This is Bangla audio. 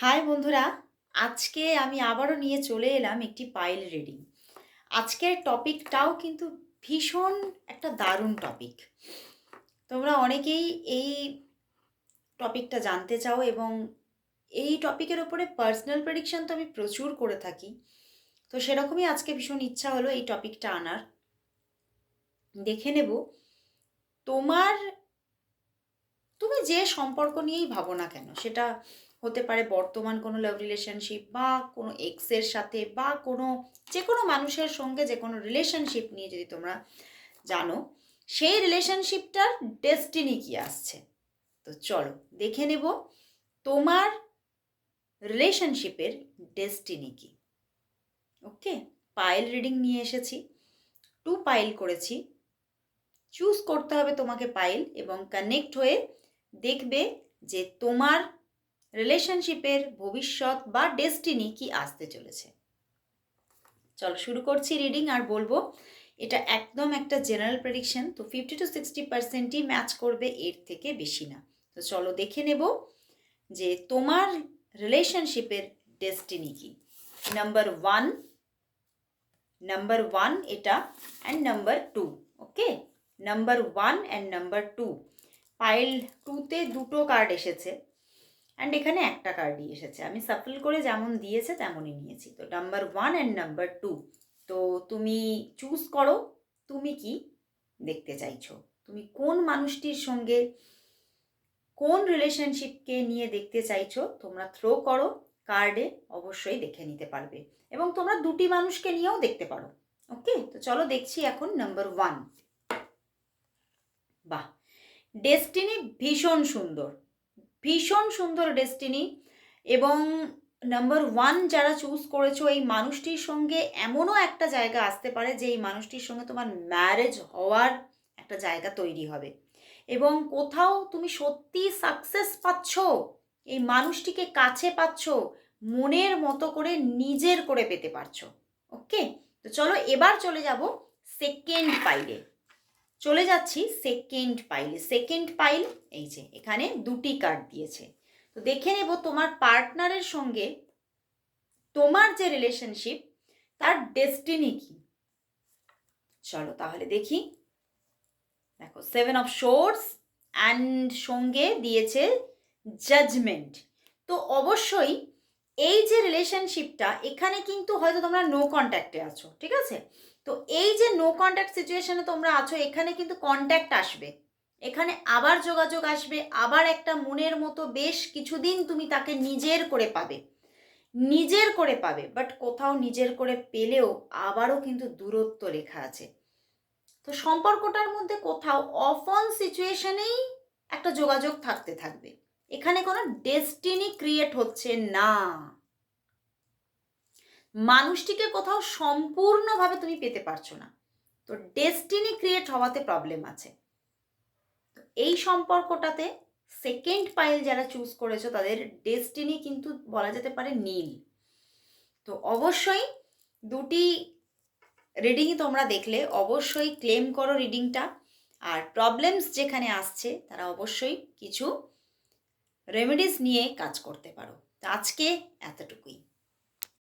হাই বন্ধুরা, আজকে আমি আবারও নিয়ে চলে এলাম একটি পাইল রিডিং আজকের টপিকটাও কিন্তু ভীষণ একটা দারুণ টপিক তোমরা অনেকেই এই টপিকটা জানতে চাও এবং এই টপিকের ওপরে পার্সোনাল প্রেডিকশন তো আমি প্রচুর করে থাকি। তো সেরকমই আজকে ভীষণ ইচ্ছা হলো এই টপিকটা আনার। দেখে নেব, তোমার, তুমি যে সম্পর্ক নিয়েই ভাবো না কেন, সেটা হতে পারে বর্তমান কোনো লাভ রিলেশনশিপ বা কোনো এক্সের সাথে বা কোনো যে কোনো মানুষের সঙ্গে যে কোনো রিলেশনশিপ নিয়ে যদি তোমরা জানো, সেই রিলেশনশিপটার ডেস্টিনি কি আসছে? তো চলো দেখে নেব তোমার রিলেশনশিপের ডেস্টিনি কি। ওকে পাইল রিডিং নিয়ে এসেছি। টু পাইল করেছি। চুজ করতে হবে তোমাকে পাইল এবং কানেক্ট হয়ে দেখবে যে তোমার রিলেশনশিপের ভবিষ্যৎ বা ডেস্টিনি কি আসতে চলেছে? চলো শুরু করছি রিডিং আর বলব, এটা একদম একটা জেনারেল প্রেডিকশন তো ফিফটি টু সিক্সটি পার্সেন্টই ম্যাচ করবে এর থেকে বেশি না। তো চলো দেখে নেব যে তোমার রিলেশনশিপের ডেস্টিনি কি। নাম্বার ওয়ান নাম্বার ওয়ান এটা and number two okay number one and number two pile টুতে দুটো কার্ড এসেছে। অ্যান্ড এখানে একটা কার্ডই এসেছে। আমি সাফল করে যেমন দিয়েছে তেমনই নিয়েছি। তো number one and number two তো তুমি চুজ করো, তুমি কি দেখতে চাইছো? তুমি কোন মানুষটির সঙ্গে কোন রিলেশনশিপকে নিয়ে দেখতে চাইছো? তোমরা থ্রো করো কার্ডে অবশ্যই দেখে নিতে পারবে। এবং তোমরা দুটি মানুষকে নিয়েও দেখতে পারো। ওকে তো চলো দেখছি এখন নাম্বার ওয়ান বাহ! ডেস্টিনি ভীষণ সুন্দর। ভীষণ সুন্দর ডেস্টিনি এবং নাম্বার ওয়ান যারা চুজ করেছ, এই মানুষটির সঙ্গে এমনও একটা জায়গা আসতে পারে যে এই মানুষটির সঙ্গে তোমার ম্যারেজ হওয়ার একটা জায়গা তৈরি হবে। এবং কোথাও তুমি সত্যি সাকসেস পাচ্ছ, এই মানুষটিকে কাছে পাচ্ছ, মনের মতো করে নিজের করে পেতে পারছ। ওকে? তো চলো এবার চলে যাব সেকেন্ড পাইলে। চলে যাচ্ছি সেকেন্ড পাইলে সেকেন্ড পাইল এই যে, এখানে দুটি কার্ড দিয়েছে। তো দেখে নেব তোমার পার্টনারের সঙ্গে তোমার যে রিলেশনশিপ তার ডেস্টিনি কি? চলো তাহলে দেখি। দেখো সেভেন অফ শোর্স অ্যান্ড সঙ্গে দিয়েছে জাজমেন্ট তো অবশ্যই এই যে রিলেশনশিপটা এখানে কিন্তু হয়তো তোমরা নো কন্ট্যাক্টে আছো, ঠিক আছে? তো এই যে নো কন্ট্যাক্ট সিচুয়েশনে তোমরা আছো, এখানে কিন্তু কন্ট্যাক্ট আসবে। এখানে আবার যোগাযোগ আসবে, আবার একটা মনের মতো বেশ কিছুদিন তুমি তাকে নিজের করে পাবে। নিজের করে পাবে বাট কোথাও নিজের করে পেলেও আবারও কিন্তু দূরত্ব লেখা আছে। তো সম্পর্কটার মধ্যে কোথাও অফ অন সিচুয়েশনেই একটা যোগাযোগ থাকতে থাকবে। এখানে কোনো ডেস্টিনি ক্রিয়েট হচ্ছে না। মানুষটিকে কোথাও সম্পূর্ণভাবে তুমি পেতে পারছ না। তো ডেস্টিনি ক্রিয়েট হওয়াতে প্রবলেম আছে। তো এই সম্পর্কটাতে সেকেন্ড পাইল যারা চুজ করেছ, তাদের ডেস্টিনি কিন্তু বলা যেতে পারে নীল। তো অবশ্যই দুটি রিডিংই তোমরা দেখলে, অবশ্যই ক্লেম করো রিডিংটা আর প্রবলেমস যেখানে আসছে, তারা অবশ্যই কিছু রেমেডিস নিয়ে কাজ করতে পারো। আজকে এতটুকুই।